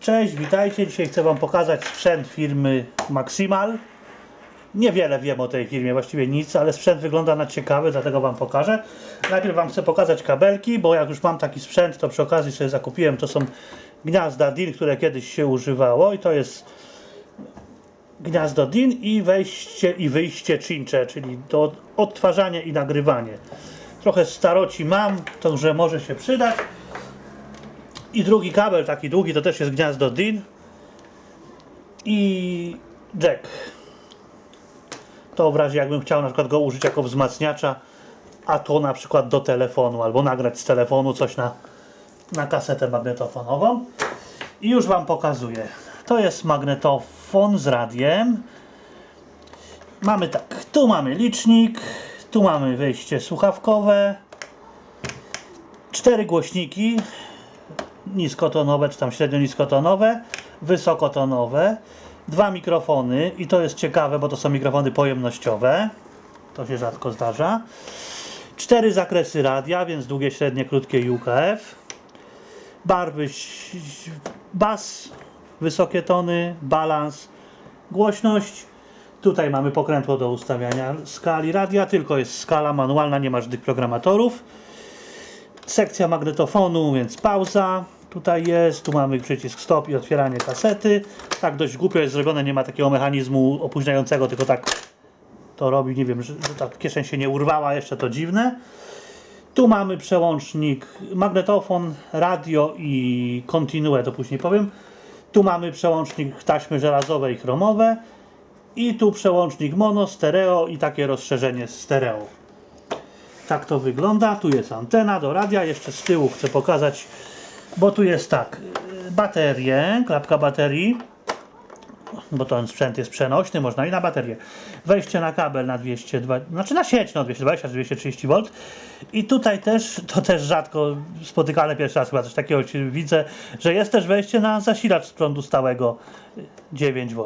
Cześć, witajcie. Dzisiaj chcę Wam pokazać sprzęt firmy Maximal. Niewiele wiem o tej firmie, właściwie nic, ale sprzęt wygląda na ciekawy, dlatego Wam pokażę. Najpierw Wam chcę pokazać kabelki, bo jak już mam taki sprzęt, to przy okazji sobie zakupiłem. To są gniazda DIN, które kiedyś się używało i to jest gniazdo DIN i wejście i wyjście cincze, czyli do odtwarzania i nagrywanie. Trochę staroci mam, także może się przydać. I drugi kabel, taki długi, to też jest gniazdo DIN. I jack. To w razie jakbym chciał na przykład go użyć jako wzmacniacza, a to na przykład do telefonu, albo nagrać z telefonu coś na, na kasetę magnetofonową. I już Wam pokazuję. To jest magnetofon z radiem. Mamy tak, tu mamy licznik, tu mamy wyjście słuchawkowe, cztery głośniki, niskotonowe, czy tam średnio niskotonowe, wysokotonowe, dwa mikrofony i to jest ciekawe, bo to są mikrofony pojemnościowe, to się rzadko zdarza, cztery zakresy radia, więc długie, średnie, krótkie i UKF, barwy, bas, wysokie tony, balans, głośność, tutaj mamy pokrętło do ustawiania skali radia, tylko jest skala manualna, nie ma żadnych programatorów, sekcja magnetofonu, więc pauza. Tutaj jest, tu mamy przycisk stop i otwieranie kasety. Tak dość głupio jest zrobione, nie ma takiego mechanizmu opóźniającego, tylko tak to robi, nie wiem, że, że tak kieszeń się nie urwała, jeszcze to dziwne. Tu mamy przełącznik magnetofon, radio i continue, to później powiem. Tu mamy przełącznik taśmy żelazowe i chromowe. I tu przełącznik mono, stereo i takie rozszerzenie stereo. Tak to wygląda. Tu jest antena do radia. Jeszcze z tyłu chcę pokazać, bo tu jest tak. y, Baterie, klapka baterii, bo ten sprzęt jest przenośny, można i na baterię. Wejście na kabel na 220, znaczy na sieć no 220 czy 230 V. I tutaj też, to też rzadko spotykane pierwszy raz chyba coś takiego widzę, że jest też wejście na zasilacz z prądu stałego y, 9 V.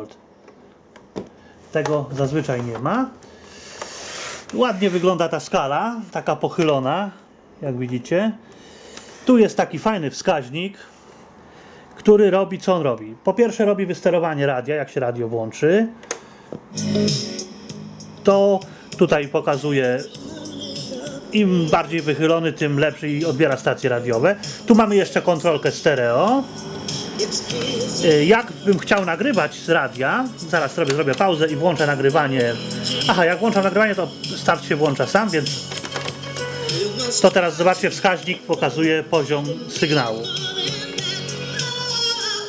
Tego zazwyczaj nie ma. Ładnie wygląda ta skala, taka pochylona, jak widzicie. Tu jest taki fajny wskaźnik, który robi co on robi. Po pierwsze robi wysterowanie radia, jak się radio włączy. To tutaj pokazuje im bardziej wychylony, tym lepszy i odbiera stacje radiowe. Tu mamy jeszcze kontrolkę stereo. Y, Jak bym chciał nagrywać z radia, zaraz sobie zrobię pauzę i włączę nagrywanie. Aha, jak włączam nagrywanie, to start się włącza sam, więc to teraz zobaczcie, wskaźnik pokazuje poziom sygnału.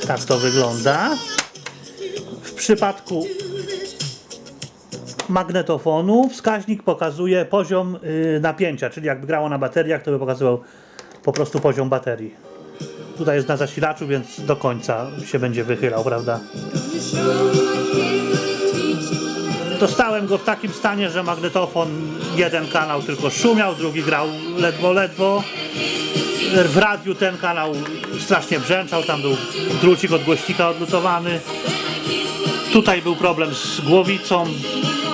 Tak to wygląda. W przypadku magnetofonu wskaźnik pokazuje poziom y, napięcia, czyli jakby grało na bateriach, to by pokazywał po prostu poziom baterii. Tutaj jest na zasilaczu, więc do końca się będzie wychylał, prawda? Dostałem go w takim stanie, że magnetofon jeden kanał tylko szumiał, drugi grał ledwo, ledwo. W radiu ten kanał strasznie brzęczał, tam był drucik od głośnika odlutowany. Tutaj był problem z głowicą.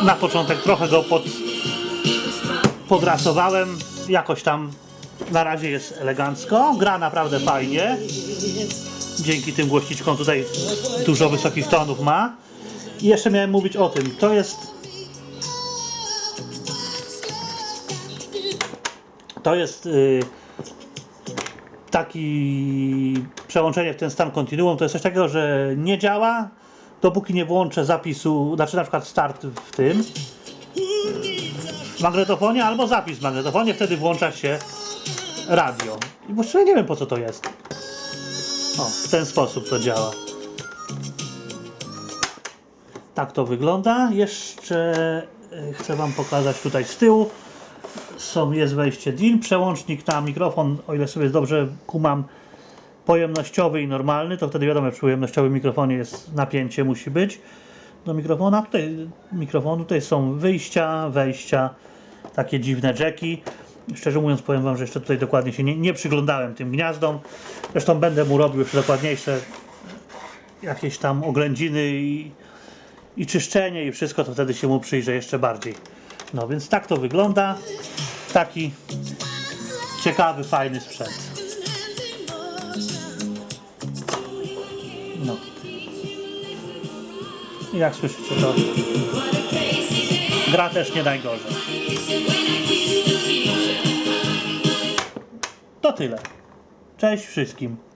Na początek trochę go pod, podrasowałem. Jakoś tam na razie jest elegancko. Gra naprawdę fajnie. Dzięki tym głośniczkom tutaj dużo wysokich tonów ma. Jeszcze miałem mówić o tym. To jest. To jest y, taki przełączenie w ten stan kontinuum. To jest coś takiego, że nie działa, dopóki nie włączę zapisu, znaczy na przykład start w tym w magnetofonie albo zapis w magnetofonie, wtedy włącza się radio. I właściwie nie wiem po co to jest. O, w ten sposób to działa. Tak to wygląda. Jeszcze y, chcę Wam pokazać tutaj z tyłu. Są, jest wejście DIN, przełącznik na mikrofon, o ile sobie dobrze kumam, pojemnościowy i normalny, to wtedy wiadomo, przy pojemnościowym mikrofonie jest napięcie, musi być do mikrofona. Tutaj mikrofonu, tutaj są wyjścia, wejścia, takie dziwne jacki. Szczerze mówiąc powiem Wam, że jeszcze tutaj dokładnie się nie, nie przyglądałem tym gniazdom. Zresztą będę mu robił jeszcze dokładniejsze jakieś tam oględziny i, i czyszczenie i wszystko, to wtedy się mu przyjrze jeszcze bardziej. No więc tak to wygląda. Taki ciekawy, fajny sprzęt. No. I jak słyszycie to gra też nie najgorzej. To tyle. Cześć wszystkim.